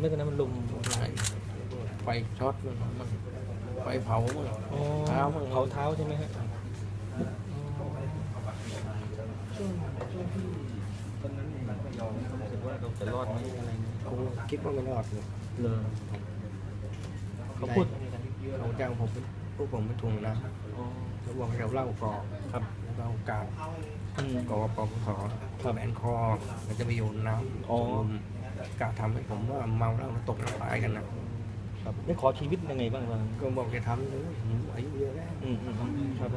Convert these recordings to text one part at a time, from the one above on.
ไม่ตอนนั้นมันลุมไฟช็อตมั่งมั่งไฟเผามั่งอ๋อเท้ามั่งเผาเท้าใช่ไหมฮะช่วงช่วงที่ตอนนั้นไม่ยอมรู้สึกว่าเราจะรอดไหมอะไรเงี้ยคงคิดว่าไม่รอดเลยเลยเขาพูดเขาจ้างผมเป็นพวกผมไปทวงนะอ๋อเขาบอกให้เราเล่าก่อนครับแล้วก็เอากาบอืมกอปปสครับแบนคอแล้วจะไปโยนน้ำอ๋อ กาทำให้ผมว่าเมาแล้วมาตกน้ำตายกันนะครับได้ขอชีวิตยังไงบ้างตอนนั้นก็บอกจะทำเลยผมอายุเยอะแล้วอืมอืมอืมครับ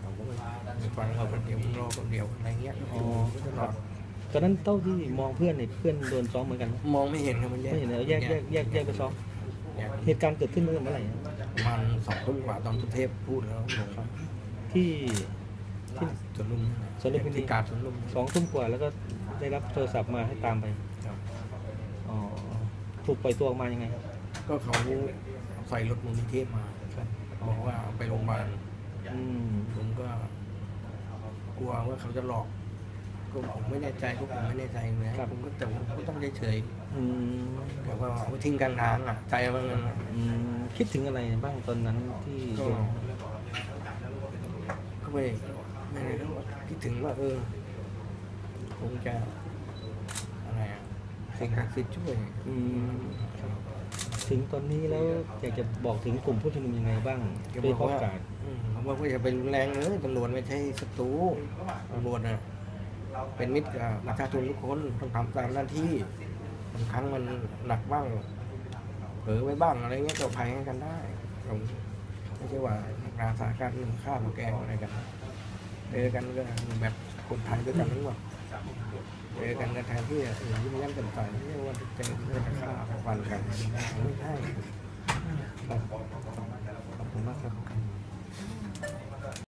เขาก็ไม่ฟังเราคนเดียวรอคนเดียวอะไรเงี้ยอ๋อตลอดตอนนั้นเต้าที่มองเพื่อนเนี่ยเพื่อนโดนซ้อมเหมือนกันไหมมองไม่เห็นครับมันแยกไม่เห็นเลยแยกแยกแยกแยกไปซ้อมแยกเหตุการณ์เกิดขึ้นเมื่อเมื่อไหร่ฮะประมาณสองทุ่มกว่าตอนสุเทพพูดแล้วผมครับที่ ที่สวนลุมสวนลุมพินี ที่กาดสวนลุมสองทุ่มกว่าแล้วก็ ได้รับโทรศัพท์มาให้ตามไปครับอ๋อถูกปล่อยตัวออกมายังไงครับ ก็เขาใส่รถมูลนิธิมาบอกว่าไปโรงพยาบาลอืมผมก็ กลัวว่าเขาจะหลอกก็ผมไม่แน่ใจก็ผมไม่แน่ใจเลยผมก็แต่ผมก็ต้องเฉยอืมๆแต่ว่าเอาไปทิ้งกลางทางอะใจมันอืมคิดถึงอะไรบ้างตอนนั้นที่ก็โดนก็ไม่ไม่ได้คิดถึงว่าเออ คงจะอะไรอะสิ่งศักดิ์สิทธิ์ช่วยอืมครับ ถึงตอนนี้แล้วอยากจะบอกถึงกลุ่มผู้ชุมนุมยังไงบ้างแกโดบยอกเฉพาะว่ากาดอืมผมว่าก็อย่าไปรุนแรงเลยตำรวจไม่ใช่ศัตรูตำรวจน่ะเป็นมิตรกับประชาชนทุกคนต้องทำตามหน้าที่บางครั้งมันหนักบ้างเผลอไว้บ้างอะไรเงี้ยก็อภัยให้กันได้ผมไม่ใช่ว่าราสาการหนึ่งข้าวมาแกงอะไรกันเจอกันก็แบบคนไทยด้วยกันทั้งหมด เจอกันกระทางที่อนยิ้มยั้งกันต่อยเรียกว่าจะเจอกันข้าวฟันกันไม่ใช่